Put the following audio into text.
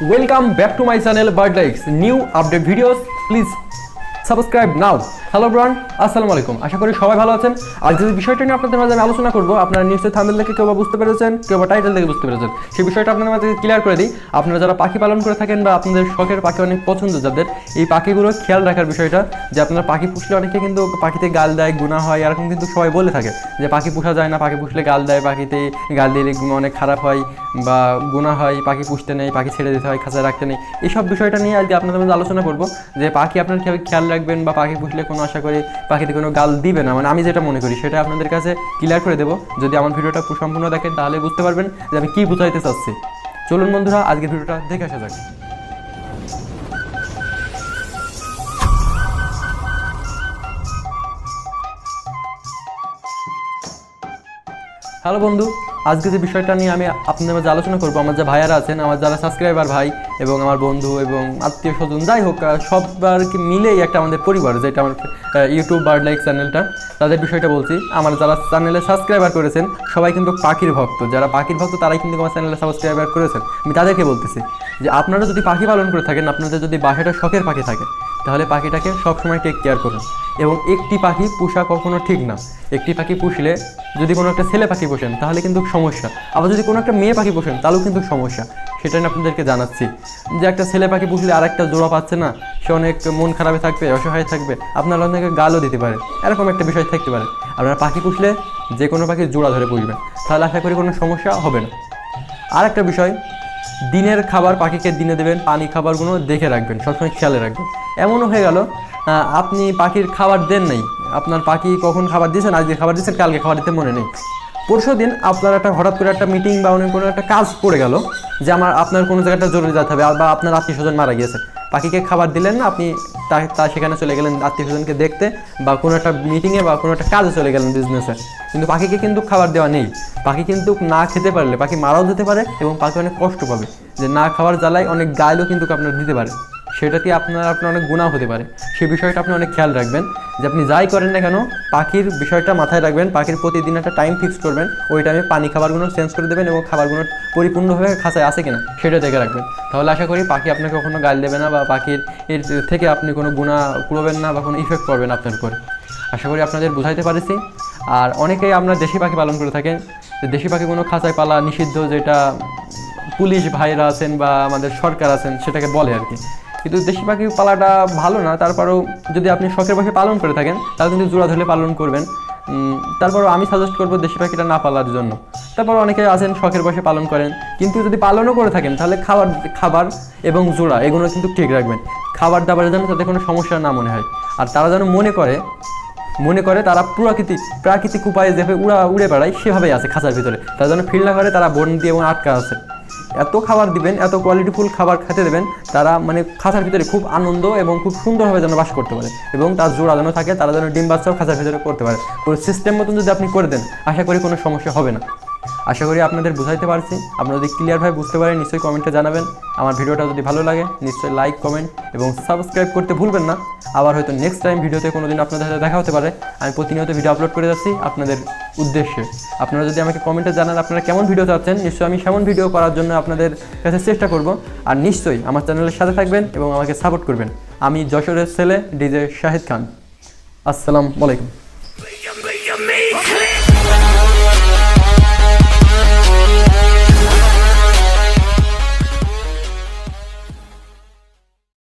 Welcome back to my channel Birdlikes. New update videos. Please subscribe now hello bran আসসালামু আলাইকুম আশা করি সবাই ভালো আছেন। আজকে যে বিষয়টা নিয়ে আপনাদের মাঝে আমি আলোচনা করব, আপনারা নিশ্চয়ই থাম্বেল দেখে কেউ বা বুঝতে পেরেছেন, কেউ বা টাইটেল দেখে বুঝতে পেরেছেন। সেই বিষয়টা আপনাদের মাঝে ক্লিয়ার করে দিই। আপনারা যারা পাখি পালন করে থাকেন বা আপনাদের শখের পাখি অনেক পছন্দ, যাদের এই পাখিগুলো খেয়াল রাখার বিষয়টা, যে আপনারা পাখি পুষলে অনেকে কিন্তু পাখিতে গাল দেয় গুণা হয়, এরকম কিন্তু সবাই বলে থাকে যে পাখি পোষা যায় না, পাখি পুষলে গাল দেয়, পাখিতে গাল দিলে অনেক খারাপ হয়। বা গুণা হয়, পাখি পুষতে নেই, পাখি ছেড়ে দিতে হয়, খাঁচায় রাখতে নেই এইসব বিষয়টা নিয়ে আজকে আপনাদের মধ্যে আলোচনা করব যে পাখি আপনার কীভাবে খেয়াল রাখবেন বা পাখি পুষলে কোনো আশা করি পাখিতে কোনো গাল দিবে না। মানে আমি যেটা মনে করি সেটা আপনাদের কাছে ক্লিয়ার করে দেবো। যদি আমার ভিডিওটা সম্পূর্ণ দেখেন তাহলে বুঝতে পারবেন যে আমি কী বুঝাইতে চাচ্ছি। চলুন বন্ধুরা, আজকের ভিডিওটা দেখে আসা যাক। হ্যালো বন্ধু। আজকে যে বিষয়টা নিয়ে আমি আপনাদের মাঝে আলোচনা করব, আমার যে ভাইয়ারা আছেন, আমার যারা সাবস্ক্রাইবার ভাই এবং আমার বন্ধু এবং আত্মীয় স্বজন, যাই হোক সবারকে মিলেই একটা আমাদের পরিবার, যেটা আমার ইউটিউব বার্ড লাইক চ্যানেলটা, তাদের বিষয়টা বলছি। আমার যারা চ্যানেলে সাবস্ক্রাইবার করেছেন, সবাই কিন্তু পাখির ভক্ত। যারা পাখির ভক্ত, তারাই কিন্তু আমার চ্যানেলে সাবস্ক্রাইবার করেছেন। আমি তাদেরকে বলতেছি যে, আপনারা যদি পাখি পালন করে থাকেন, আপনাদের যদি বাসাটা শখের পাখি থাকে, তাহলে পাখিটাকে সবসময় টেক কেয়ার করুন। এবং একটি পাখি পোষা কখনো ঠিক না। একটি পাখি পুষলে যদি কোনো একটা ছেলে পাখি পোষেন, তাহলে কিন্তু সমস্যা। আবার যদি কোনো একটা মেয়ে পাখি পোষেন, তাহলেও কিন্তু সমস্যা। সেটা আমি আপনাদেরকে জানাচ্ছি। যে একটা ছেলে পাখি পুষলে আর একটা জোড়া পাচ্ছে না, সে অনেক মন খারাপে থাকবে, অসহায় থাকবে, আপনার অনেকে গালও দিতে পারে। এরকম একটা বিষয় থাকতে পারে। আপনারা পাখি পুষলে যে কোনো পাখি জোড়া ধরে পুষবেন। তাহলে আশা করি কোনো সমস্যা হবে না। আর একটা বিষয়, দিনের খাবার পাখিকে দিনে দেবেন, পানি খাবারগুলো দেখে রাখবেন, সবসময় খেয়ালে রাখবেন। এমনও হয়ে গেল আপনি পাখির খাবার দেন নাই। আপনার পাখি কখন খাবার দিয়েছেন, আজকে খাবার দিয়েছেন, কালকে খাবার দিতে মনে নেই। পরশু দিন আপনার একটা হঠাৎ করে একটা মিটিং বা অনেক কোনো একটা কাজ পড়ে গেল যে আমার, আপনার কোনো জায়গাটা জরুরি যেতে হবে, বা আপনার আত্মীয় স্বজন মারা গিয়েছে। পাখিকে খাবার দিলেন না, আপনি তা সেখানে চলে গেলেন আত্মীয় স্বজনকে দেখতে, বা কোনো একটা মিটিংয়ে বা কোনো একটা কাজে চলে গেলেন বিজনেসে কিন্তু পাখিকে কিন্তু খাবার দেওয়া নেই। পাখি কিন্তু না খেতে পারলে পাখি মারাও যেতে পারে এবং পাখি অনেক কষ্ট পাবে। যে না খাওয়ার জ্বালায় অনেক গাইলও কিন্তু আপনার দিতে পারে। সেটাতে আপনার আপনার অনেক গুণাও হতে পারে। সেই বিষয়টা আপনি অনেক খেয়াল রাখবেন। যে আপনি যাই করেন না কেন, পাখির বিষয়টা মাথায় রাখবেন, পাখির প্রতিদিন একটা টাইম ফিক্স করবেন, ওই টাইমে পানি খাবারগুলো চেঞ্জ করে দেবেন এবং খাবারগুলো পরিপূর্ণভাবে খাঁচায় আছে কিনা সেটা দেখে রাখবেন। তাহলে আশা করি পাখি আপনাকে কখনো গাল দেবে না বা পাখির এর থেকে আপনি কোনো গুণা কুড়োবেন না বা কোনো ইফেক্ট পড়বেন আপনার উপরে। আশা করি আপনাদের বুঝাইতে পারেছি। আর অনেকেই আমরা দেশি পাখি পালন করে থাকেন। দেশি পাখি কোনো খাঁচায় পালা নিষিদ্ধ যেটা পুলিশ ভাইরা আছেন বা আমাদের সরকার আছেন সেটাকে বলে আর কি। কিন্তু দেশি পাখি পালাটা ভালো না, তারপরেও যদি আপনি শখের পাখি পালন করে থাকেন, তাহলে কিন্তু জোড়া ধরে পালন করবেন। তারপরও আমি সাজেস্ট করব দেশি পাখিটা না পালার জন্য। তারপর অনেকে আছেন শখের বসে পালন করেন, কিন্তু যদি পালনও করে থাকেন, তাহলে খাবার খাবার এবং জোড়া এগুলো কিন্তু ঠিক রাখবেন। খাবার দাবারের জন্য তাদের কোনো সমস্যা না মনে হয়। আর তারা যেন মনে করে মনে করে তারা প্রাকৃতিক প্রাকৃতিক উপায়ে যেভাবে উড়া, উড়ে বেড়ায়, সেভাবেই আছে খাঁচার ভিতরে। তারা যেন ফিল না করে, তারা বন দিয়ে এবং আটকা আছে। এত খাবার দিবেন, এত কোয়ালিটিফুল খাবার খেতে দেবেন, তারা মানে খাঁচার ভিতরে খুব আনন্দ এবং খুব সুন্দরভাবে যেন বাস করতে পারে এবং তার জোড়া যেন থাকে, তারা যেন ডিম বাচ্চাও খাঁচার ভিতরে করতে পারে। পুরো সিস্টেম মতন যদি আপনি করে দেন, আশা করি কোনো সমস্যা হবে না। আশা করি আপনাদের বুঝাইতে পারছি। আপনারা যদি ক্লিয়ারভাবে বুঝতে পারেন, নিশ্চয়ই কমেন্টে জানাবেন। আমার ভিডিওটা যদি ভালো লাগে, নিশ্চয়ই লাইক কমেন্ট এবং সাবস্ক্রাইব করতে ভুলবেন না। আবার হয়তো নেক্সট টাইম ভিডিওতে কোনো দিন আপনাদের সাথে দেখা হতে পারে। আমি প্রতিনিয়ত ভিডিও আপলোড করে যাচ্ছি। আপনাদের উদ্দেশ্যে। আপনারা যদি আমাকে কমেন্টে জানান আপনারা কেমন ভিডিও চাচ্ছেন, নিশ্চয়ই আমি সেমন ভিডিও করার জন্য আপনাদের কাছে চেষ্টা করব। আর নিশ্চয়ই আমার চ্যানেলের সাথে থাকবেন এবং আমাকে সাপোর্ট করবেন। আমি যশোরের ছেলে ডিজে শাহিদ খান। আসসালামু আলাইকুম।